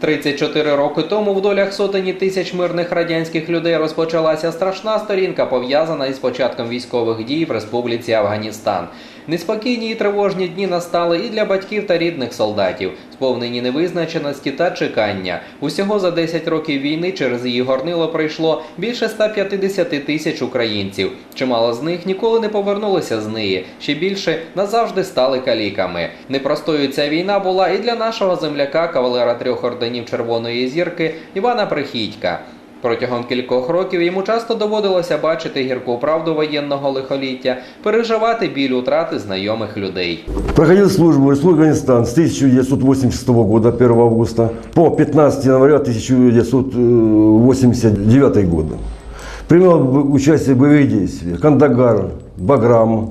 34 роки тому в долях сотені тисяч мирних радянських людей розпочалася страшна сторінка, пов'язана із початком військових дій в Республіці Афганістан. Неспокійні і тривожні дні настали і для батьків та рідних солдатів, сповнені невизначеності та чекання. Усього за 10 років війни через її горнило пройшло більше 150 тисяч українців. Чимало з них ніколи не повернулися з неї. Ще більше назавжди стали каліками. Непростою ця війна була і для нашого земляка, кавалера трьох орденів Червоної зірки Івана Прихідька. Протягом кількох років йому часто доводилося бачити гірку правду воєнного лихоліття, переживати біль утрати знайомих людей. Проходил службу Афганистан с 1986 года, 1 августа, по 15 января 1989 года. Принимал в- участие в боевых действиях Кандагар, Баграм,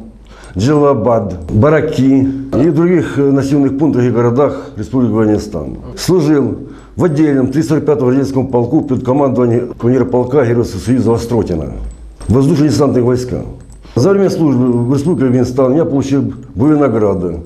Джилабад, Бараки и других э, населенных пунктах и городах Республики Афганистан. Служил в отдельном 345-го гвардейском полку под командованием командира полка Героя Союза Остротина. Воздушно-десантных войска. За время службы в Республике Афганистан я получил боевые награды,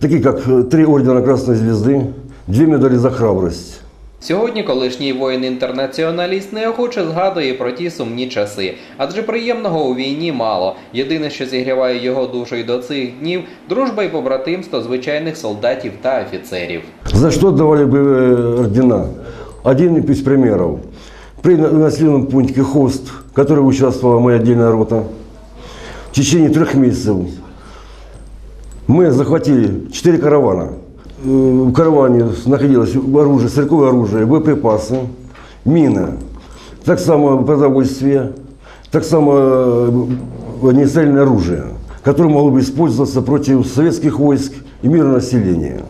такие как э, три ордена Красной Звезды, две медали за храбрость. Сьогодні колишній воїн-інтернаціоналіст неохоче згадує про ті сумні часи, адже приємного у війні мало. Єдине, що зігріває його душу й до цих днів дружба і побратимство звичайних солдатів та офіцерів. За что давали боевые ордена? Один из примеров. При на- населенном пункте Хост, в котором участвовала моя отдельная рота, в течение трех месяцев мы захватили четыре каравана. Э, В караване находилось оружие, стрелковое оружие, боеприпасы, мины, так само продовольствие, так само э, огнестрельное оружие, которое могло бы использоваться против советских войск и мирного населения.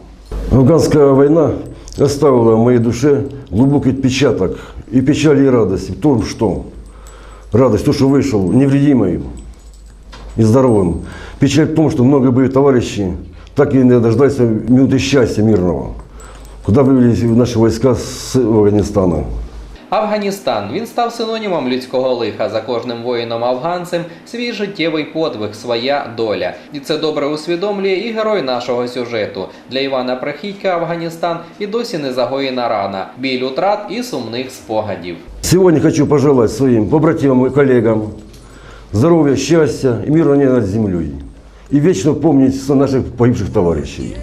Афганская война оставила в моей душе глубокий отпечаток и печали, и радости в том, что радость, то, что вышел невредимый и здоровым. Печаль в том, что много были товарищей, так и не дождались минуты счастья мирного, куда вывели наши войска с Афганистана. Афганістан він став синонімом людського лиха за кожним воїном афганцем свій життєвий подвиг, своя доля. І це добре усвідомлює і герой нашого сюжету. Для Івана Прихідька Афганістан і досі не загоєна рана, біль утрат і сумних спогадів. Сегодня хочу пожелать своим побратимам и коллегам здоровья, счастья и мира не над землей. И вечно помнить наших погибших товарищей.